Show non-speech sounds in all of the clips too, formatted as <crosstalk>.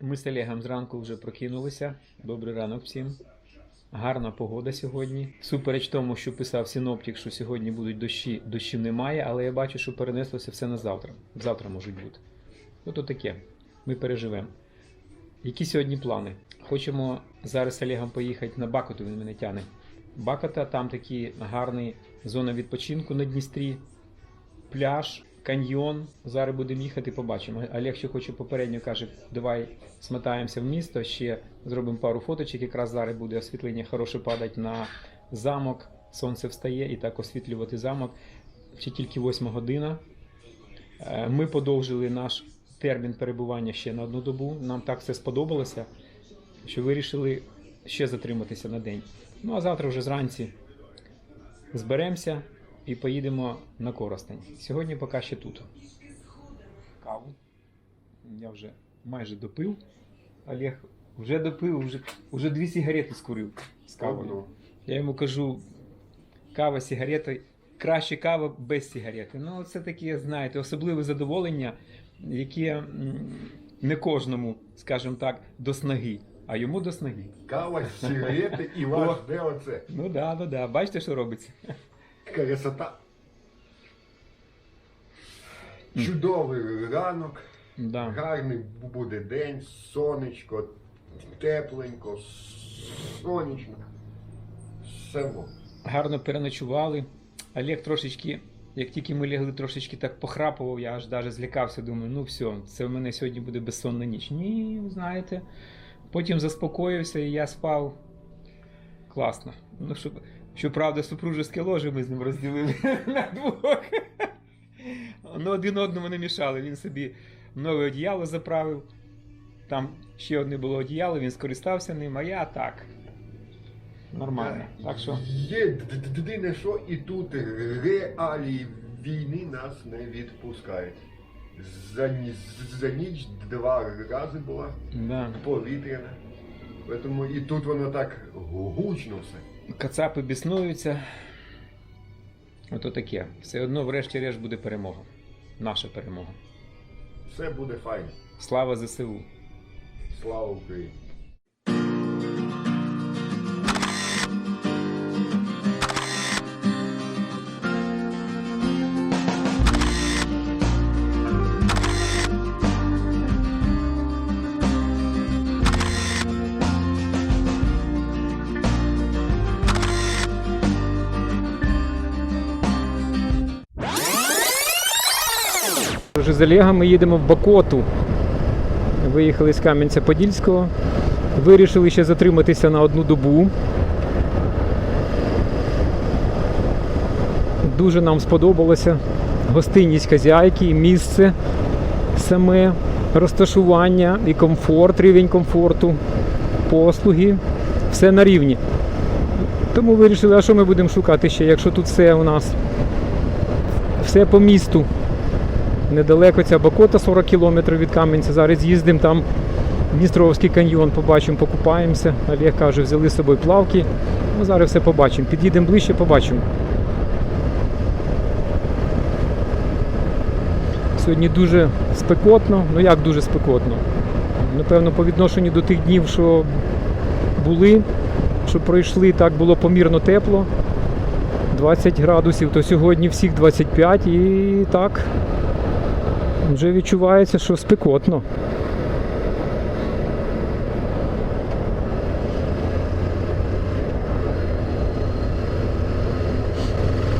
Ми з Олегом зранку вже прокинулися. Добрий ранок всім. Гарна погода сьогодні. Супереч тому, що писав синоптик, що сьогодні будуть дощі, дощів немає, але я бачу, що перенеслося все на завтра. Завтра можуть бути. Ото таке. Ми переживемо. Які сьогодні плани? Хочемо зараз з Олегом поїхати на Бакоту, він мене тяне. Бакота, там такі гарні зона відпочинку на Дністрі, пляж, каньйон. Зараз будемо їхати, побачимо. Олег ще хоче попередньо каже, давай смотаємося в місто, ще зробимо пару фоточок. Якраз зараз буде освітлення хороше падати на замок. Сонце встає і так освітлювати замок. Ще тільки 8 година. Е, Ми подовжили наш термін перебування ще на одну добу. Нам так все сподобалося, що вирішили ще затриматися на день. Ну а завтра вже зранці зберемося і поїдемо на Коростень. Сьогодні поки ще тут. Каву. Я вже майже допив. Олег вже допив, вже, вже дві сигарети скурив з кавою. Я йому кажу, кава, сигарети, краще кава без сигарети. Ну, це таке, знаєте, особливе задоволення, яке не кожному, скажімо так, до снаги, а йому до снаги. Кава, сигарети і ваш де оце? Ну да, ну да. Бачите, що робиться? Красота. Чудовий ранок, Да. гарний буде день, сонечко, тепленько, сонячно. Все було. Гарно переночували. Олег трошечки, як тільки ми лягли, трошечки так похрапував, я аж навіть злякався, думаю, ну все, це в мене сьогодні буде безсонна ніч. Ні, ви знаєте. Потім заспокоївся і я спав класно. Ну, що, щоправда, супружеське ложе ми з ним розділили <laughs> на двох. Ну, один одному не мішали. Він собі нове одіяло заправив. Там ще одне було одіяло, він скористався ним, а я так. Нормально. Так що. Є єдине, що і тут реалії війни нас не відпускають. За ніч два рази була Да. повітряна. Тому і тут воно так гучно все. Кацапи біснуються. Ото таке. Все одно, врешті-решт, буде перемога. Наша перемога. Все буде файно. Слава ЗСУ! Слава Україні! З Олегом ми їдемо в Бакоту. Виїхали з Кам'янця-Подільського. Вирішили ще затриматися на одну добу. Дуже нам сподобалося гостинність хазяйки, і місце саме, розташування і комфорт, рівень комфорту, послуги. Все на рівні. Тому вирішили, а що ми будемо шукати ще, якщо тут все у нас все по місту. Недалеко ця Бакота 40 кілометрів від Кам'янця. Зараз їздимо там Дністровський каньйон, побачимо, покупаємося. Олег каже, взяли з собою плавки. Ну, зараз все побачимо. Під'їдемо ближче, побачимо. Сьогодні дуже спекотно, ну як дуже спекотно. Напевно, по відношенню до тих днів, що були, що пройшли, так було помірно тепло. 20 градусів, то сьогодні всіх 25 і так вже відчувається, що спекотно.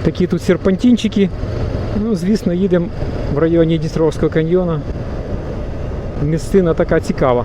Такі тут серпантинчики. Ну, звісно, їдемо в районі Дністровського каньйона. Місцина така цікава.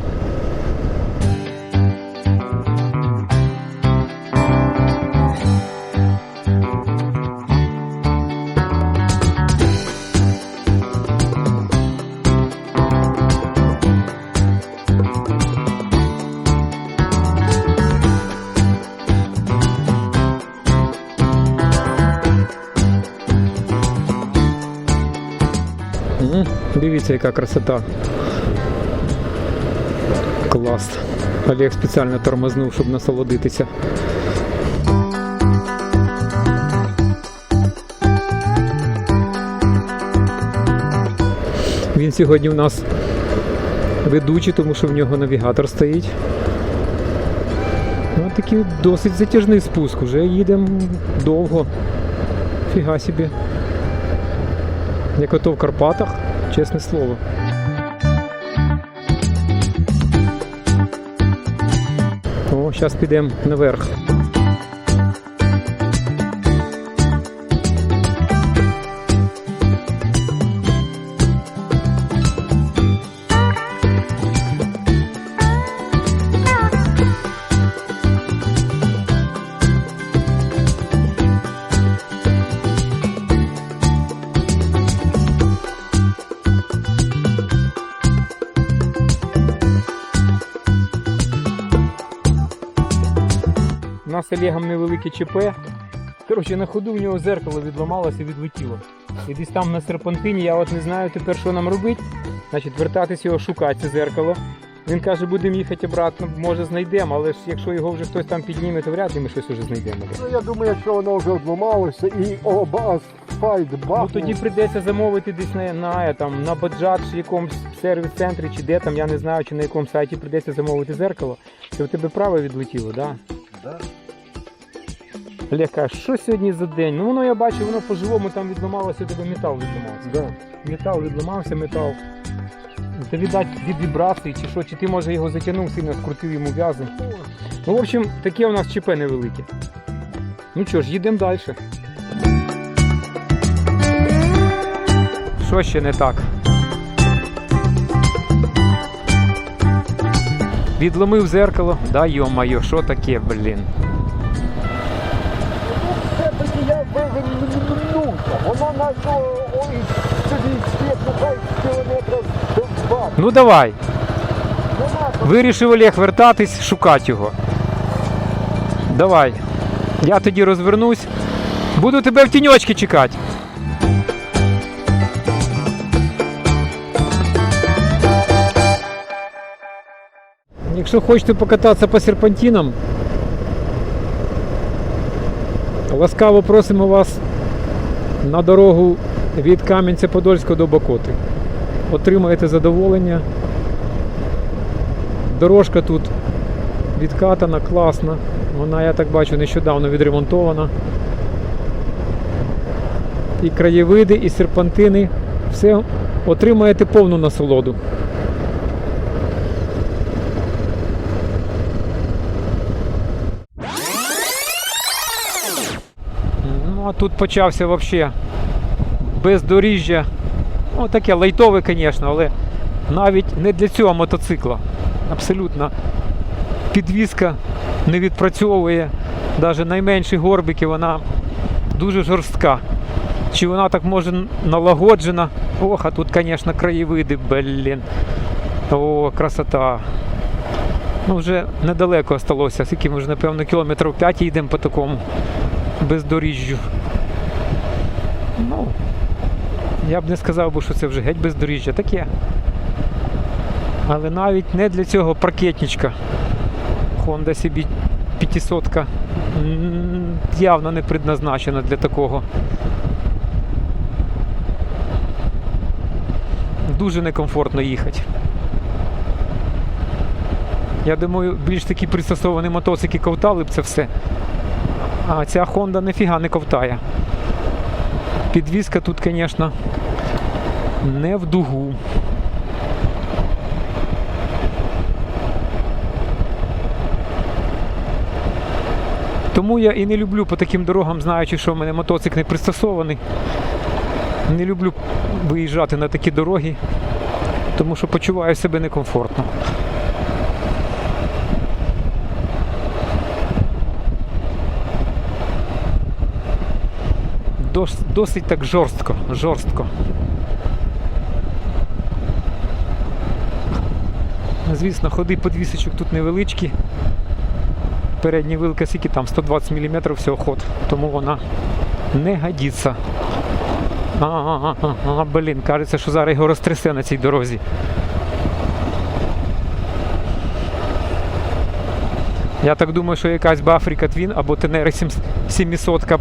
Дивіться, яка красота. Клас. Олег спеціально тормознув, щоб насолодитися. Він сьогодні у нас ведучий, тому що в нього навігатор стоїть. Ну, такий досить затяжний спуск, вже їдемо довго. Фіга собі. Як ото в Карпатах, чесне слово. О, зараз підемо наверх. Олегом невелике ЧП. Коротше, на ходу в нього зеркало відламалося і відлетіло. І десь там на серпантині, я от не знаю тепер, що нам робити. Значить, вертатись його шукати, це зеркало. Він каже, будемо їхати обратно, може знайдемо, але ж якщо його вже хтось там підніме, то вряд ли ми щось уже знайдемо. Ну, я думаю, якщо воно вже обламалося і оба асфальт Ну тоді прийдеться замовити десь на, на, там, на баджат чи якомусь сервіс-центрі, чи де там, я не знаю, чи на якому сайті прийдеться замовити зеркало. Це в тебе право відлетіло, так? Да? Да. Олег каже, що сьогодні за день? Ну воно я бачу, воно по-живому там відламалося, тебе метал відламався. Да. Метал відламався, метал. Та віддать від вібрації чи що, чи ти може його затягнув, сильно скрутив йому в'язи. Ну, в общем, таке у нас ЧП невелике. Ну що ж, їдемо далі. Що ще не так? Відломив зеркало. Да йо-моє, що таке, блін. Вивернувся. Воно ой, собі світ, ну хай кілометрів до два. Ну давай. Вирішив Олег вертатись, шукати його. Давай. Я тоді розвернусь. Буду тебе в тіньочки чекати. Якщо хочете покататися по серпантинам, ласкаво просимо вас на дорогу від Кам'янця-Подольського до Бакоти. Отримаєте задоволення. Дорожка тут відкатана, класна. Вона, я так бачу, нещодавно відремонтована. І краєвиди, і серпантини. Все отримаєте повну насолоду. Тут почався взагалі бездоріжжя. Ну, таке лайтове, звісно, але навіть не для цього мотоцикла. Абсолютно підвізка не відпрацьовує. Навіть найменші горбики, вона дуже жорстка. Чи вона так може налагоджена? Ох, а тут, звісно, краєвиди, блін. О, красота. Ну, вже недалеко осталося, скільки ми вже, напевно, кілометрів 5 їдемо по такому бездоріжжю. Ну, я б не сказав би, що це вже геть бездоріжжя. Таке. Але навіть не для цього паркетничка. Honda CB 500 явно не предназначена для такого. Дуже некомфортно їхати. Я думаю, більш такі пристосовані мотоцикли ковтали б це все. А ця Honda ніфіга не ковтає. Підвізка тут, звісно, не в дугу. Тому я і не люблю по таким дорогам, знаючи, що в мене мотоцикл не пристосований. Не люблю виїжджати на такі дороги, тому що почуваю себе некомфортно. Дос- Досить так жорстко, жорстко. Звісно, ходи подвісочок тут невеличкі. Передня вилка скільки там 120 мм всього ход, тому вона не годиться. А, а, а, а, блін, кажеться, що зараз його розтрясе на цій дорозі. Я так думаю, що якась би Африка Твін або Тенери 700 б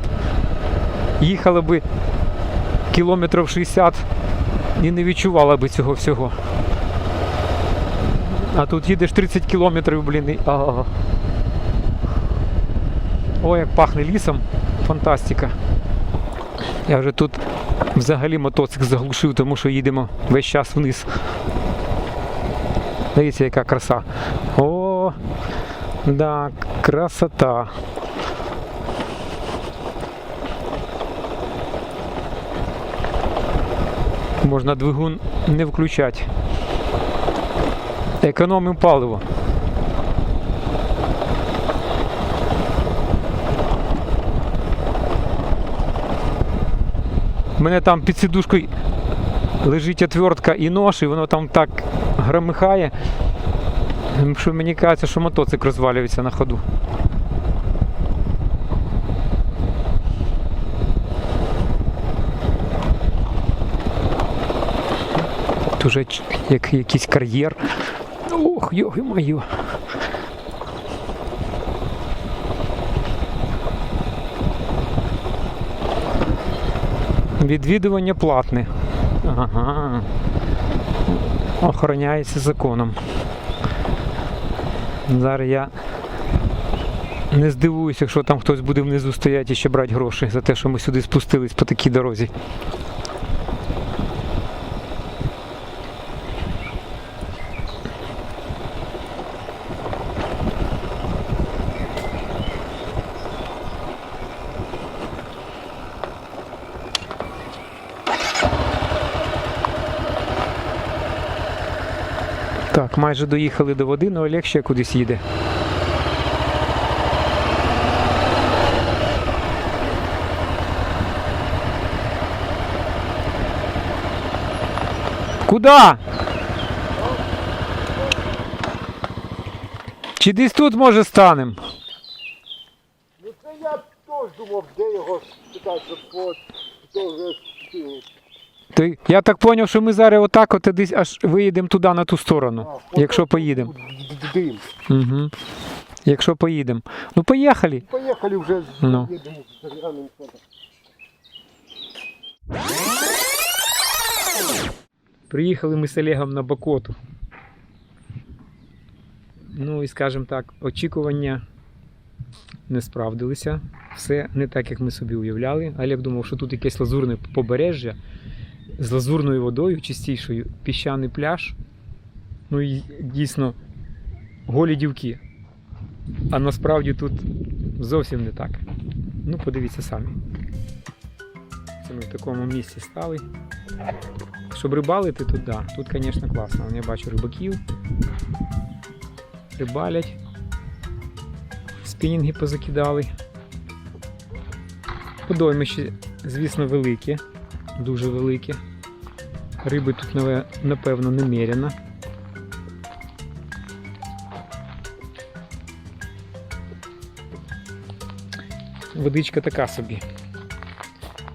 їхала би кілометрів 60 і не відчувала би цього всього. А тут їдеш 30 кілометрів, блін. І... О, як пахне лісом. Фантастика. Я вже тут взагалі мотоцикл заглушив, тому що їдемо весь час вниз. Дивіться, яка краса. О, да, красота. Можна двигун не включати. Економимо паливо. У мене там під сідушкою лежить отвертка і нож, і воно там так громихає, що мені кажеться, що мотоцикл розвалюється на ходу. Тут уже як, якийсь кар'єр. Ох, йоги мою. Відвідування платне. Ага. Охороняється законом. Зараз я не здивуюся, якщо там хтось буде внизу стояти і ще брати гроші за те, що ми сюди спустились по такій дорозі. Так, майже доїхали до води, але Олег ще кудись їде. Куда? Чи десь тут може станем? Ну це я теж думав, де його спитати, щоб хто вже Ти, я так зрозумів, що ми зараз отак от десь аж виїдемо туди на ту сторону, якщо поїдемо. Дим. Угу. Якщо поїдемо. Ну поїхали. Поїхали вже Ну. їдемо заглянемо сюди. Приїхали ми з Олегом на Бакоту. Ну і скажімо так, очікування не справдилися. Все не так, як ми собі уявляли. Олег думав, що тут якесь лазурне побережжя з лазурною водою, чистішою, піщаний пляж. Ну і дійсно голі дівки. А насправді тут зовсім не так. Ну, подивіться самі. Це ми в такому місці стали. Щоб рибалити тут, да. Тут, звісно, класно. Я бачу рибаків. Рибалять. Спінінги позакидали. Подоймище, звісно, велике. Дуже велике. Риби тут, напевно, немерено. Водичка така собі.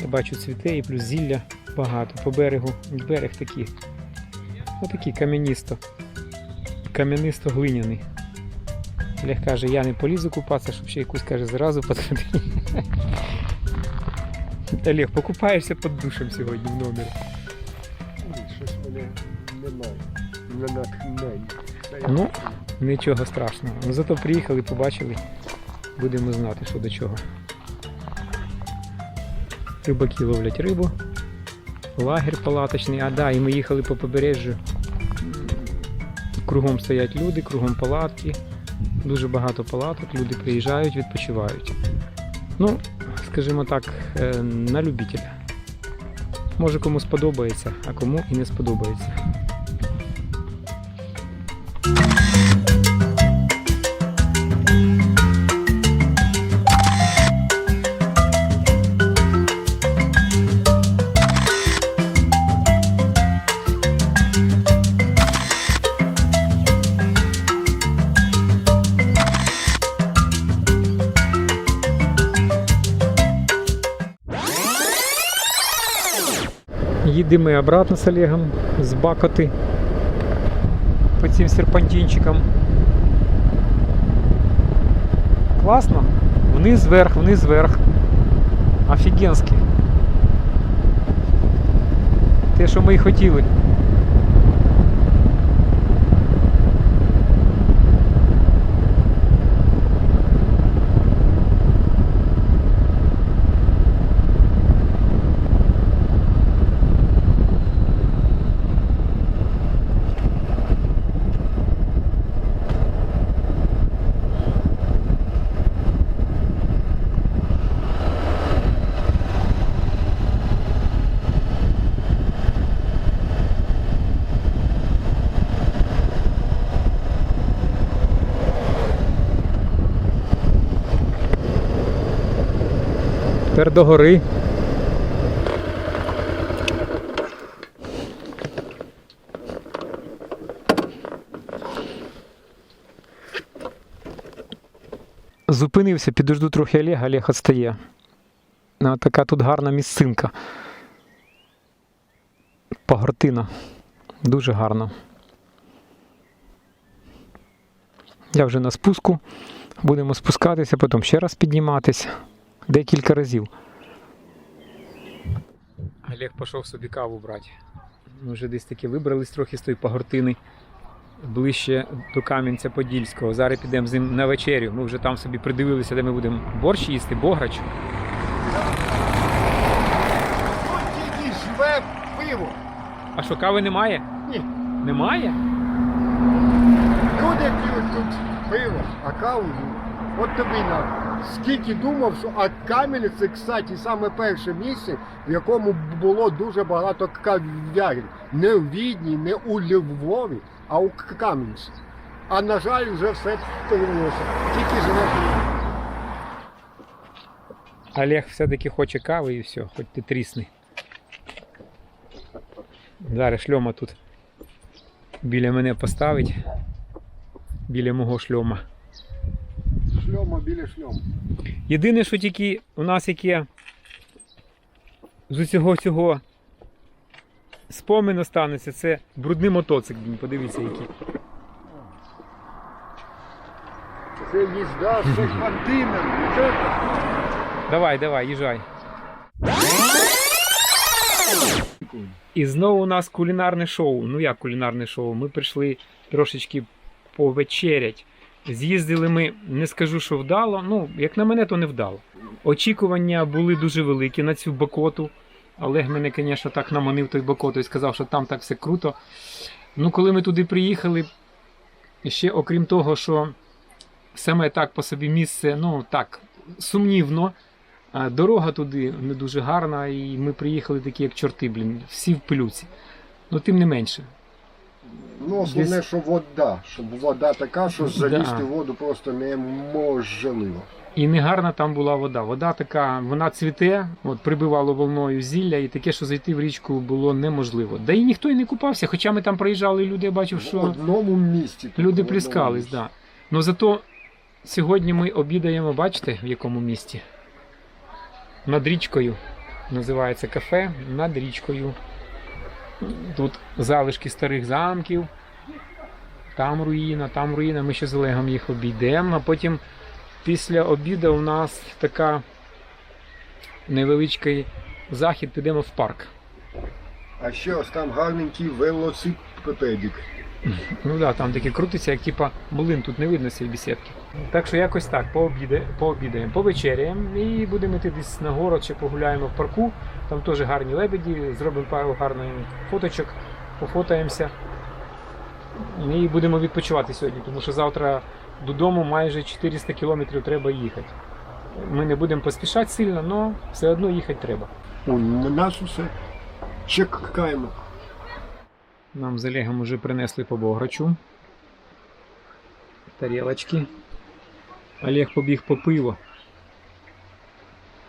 Я бачу цвіте і плюс зілля багато. По берегу берег такий. Отакий кам'яністо. Кам'янисто-глиняний. Олег каже, я не полізу купатися, щоб ще якусь каже зразу потрапити. <laughs> Олег, покупаєшся під душем сьогодні в номері. Ну. Нічого страшного. Ну зато приїхали, побачили. Будемо знати, що до чого. Рибаки ловлять рибу. Лагерь палаточний. А да, і ми їхали по побережжю. Кругом стоять люди, кругом палатки. Дуже багато палаток, люди приїжджають, відпочивають. Ну, скажімо так, е, на любителя. Може кому сподобається, а кому і не сподобається. Їдемо ми обратно з Олегом з Бакоти по цим серпантинчикам. Класно. Вниз вверх, вниз вверх. Офігенський. Те, що ми і хотіли. Тепер до гори. Зупинився, підожду трохи Олега, Олег відстає. Така тут гарна місцинка. Пагортина. Дуже гарно. Я вже на спуску. Будемо спускатися, потім ще раз підніматися. Декілька разів. Олег пішов собі каву брати. Ми вже десь таки вибрались трохи з тої пагортини ближче до Кам'янця-Подільського. Зараз підемо з ним на вечерю. Ми вже там собі придивилися, де ми будемо борщ їсти, бограч. Тут тільки живе пиво. А що, кави немає? Ні. Немає? Люди п'ють тут пиво, а каву. От тобі на. Скільки думав, що а Кам'янець це, кстати, саме перше місце, в якому було дуже багато кав'ярень. Не в Відні, не у Львові, а у Кам'янці. А на жаль, вже все перевелося. Тільки живе. Олег все-таки хоче кави і все, хоч ти трісни. Зараз шльома тут біля мене поставить. Біля мого шльома. Шльома біля шльома. Єдине, що тільки у нас яке з усього цього спомин останеться, це брудний мотоцикл. Подивіться, який. Це їзда з. Це Давай, давай, їжджай. І знову у нас кулінарне шоу. Ну як кулінарне шоу? Ми прийшли трошечки повечерять. З'їздили ми, не скажу, що вдало. Ну, як на мене, то не вдало. Очікування були дуже великі на цю бакоту. Олег мене, звісно, так наманив той бакоту і сказав, що там так все круто. Ну, коли ми туди приїхали, ще окрім того, що саме так по собі місце, ну так, сумнівно. Дорога туди не дуже гарна, і ми приїхали такі, як чорти, блін, всі в пилюці. Ну, тим не менше. Ну, основне, що вода. Щоб вода така, що залізти в воду просто неможливо. І не гарна там була вода. Вода така, вона цвіте, от прибивало волною зілля, і таке, що зайти в річку було неможливо. Да і ніхто і не купався, хоча ми там проїжджали, і люди я бачив, В що одному місці. тільки в люди одному пліскались, місці. да. Ну зато сьогодні ми обідаємо, бачите, в якому місті? Над річкою. Називається кафе над річкою. Тут залишки старих замків. Там руїна, там руїна. Ми ще з Олегом їх обійдемо. А потім після обіду у нас така невеличкий захід, підемо в парк. А ще ось там гарненький велосипедик. Ну так, да, там таке крутиться, як типа млин, тут не видно цієї бесідки. Так що якось так, пообідаємо, повечеряємо і будемо йти десь на город, ще погуляємо в парку. Там теж гарні лебеді, зробимо пару гарних фоточок, пофотаємося. І будемо відпочивати сьогодні, тому що завтра додому майже 400 кілометрів треба їхати. Ми не будемо поспішати сильно, але все одно їхати треба. У нас усе. Чекаємо. Нам з Олегом вже принесли по бограчу. Тарілочки. Олег побіг по пиво.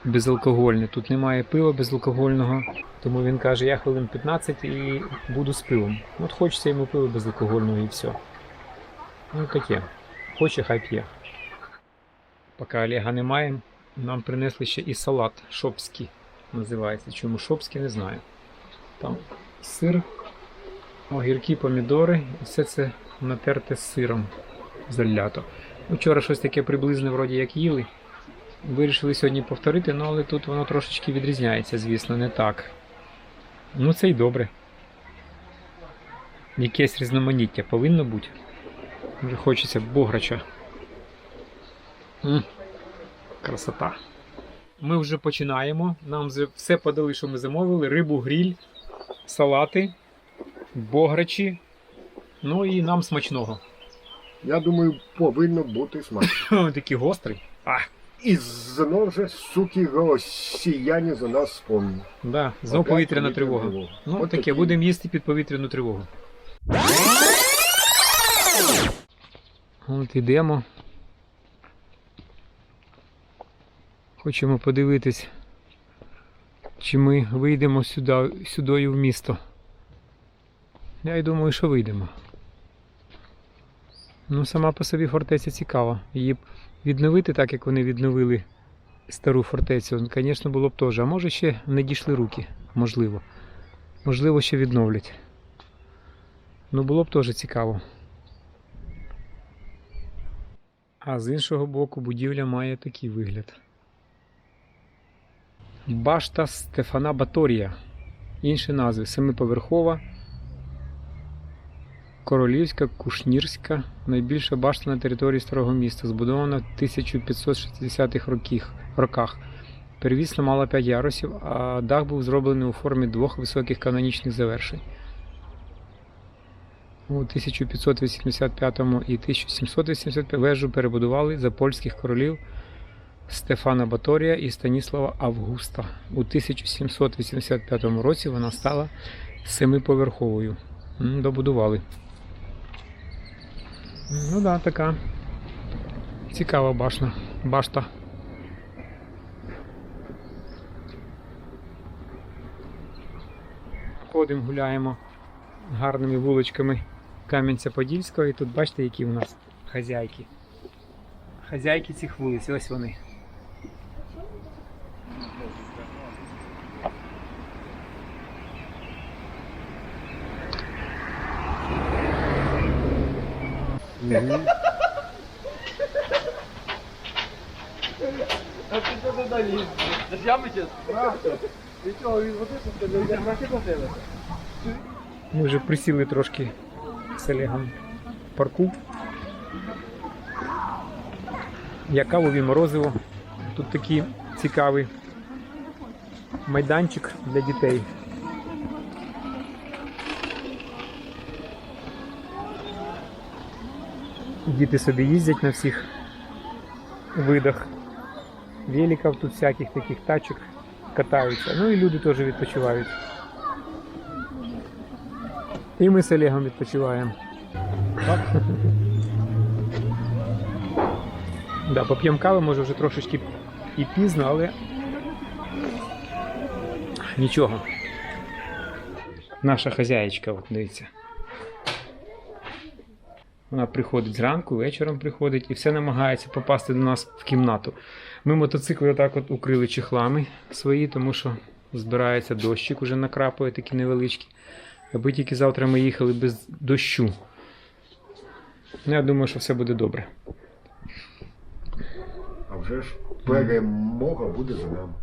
Безалкогольне. Тут немає пива безалкогольного. Тому він каже, я хвилин 15 і буду з пивом. От хочеться йому пиво безалкогольного і все. Ну таке. Хоче, хай п'є. Поки Олега немає, нам принесли ще і салат шопський називається. Чому шопський, не знаю. Там сир, огірки, помідори, все це натерте з сиром залято. Вчора щось таке приблизне вроді як їли. Вирішили сьогодні повторити, ну але тут воно трошечки відрізняється, звісно, не так. Ну це й добре. Якесь різноманіття повинно бути. Вже хочеться бограча. М, Красота. Ми вже починаємо. Нам все подали, що ми замовили: рибу, гріль, салати, бограчі. Ну і нам смачного. Я думаю, повинно бути смачно. <laughs> Такий гострий. А, І знов же, суки, росіяни за нас спомнили. да, знов Опять повітряна повітряна тривога. тривога. Ну, От таке, такі. будемо їсти під повітряну тривогу. От ідемо. Хочемо подивитись чи ми вийдемо сюди, сюдою в місто. Я й думаю, що вийдемо. Ну, сама по собі фортеця цікава. Її відновити так, як вони відновили стару фортецю, звісно, було б теж. А може ще не дійшли руки. Можливо. Можливо, ще відновлять. Ну, було б теж цікаво. А з іншого боку, будівля має такий вигляд. Башта Стефана Баторія. Інші назви семиповерхова, Королівська, Кушнірська, найбільша башта на території старого міста, збудована в 1560-х років- роках. Первісно мала 5 ярусів, а дах був зроблений у формі двох високих канонічних завершень. У 1585 і 1785 вежу перебудували за польських королів Стефана Баторія і Станіслава Августа. У 1785 році вона стала семиповерховою. Добудували. Ну да, така цікава башна. Башта. Ходимо, гуляємо гарними вуличками Кам'янця-Подільського. І тут бачите, які у нас хазяйки. Хазяйки цих вулиць, ось вони. А ти що туди ліз? Дождями зараз? Ти чого, він води тут не йде? Гроші платили? Ми вже присіли трошки з Олегом в парку. Я кавові морозиво. Тут такий цікавий майданчик для дітей. Діти собі їздять на всіх видах. Великів тут всяких таких тачок катаються. Ну і люди теж відпочивають. І ми з Олегом відпочиваємо. Да, поп'ємо кави, може вже трошечки і пізно, але нічого. Наша хазяєчка, от дивіться. Вона приходить зранку, вечором приходить і все намагається попасти до нас в кімнату. Ми мотоцикли отак от укрили чехлами свої, тому що збирається дощик, уже накрапує такі невеличкі. Аби тільки завтра ми їхали без дощу. Ну, я думаю, що все буде добре. А вже ж перемога буде за нами.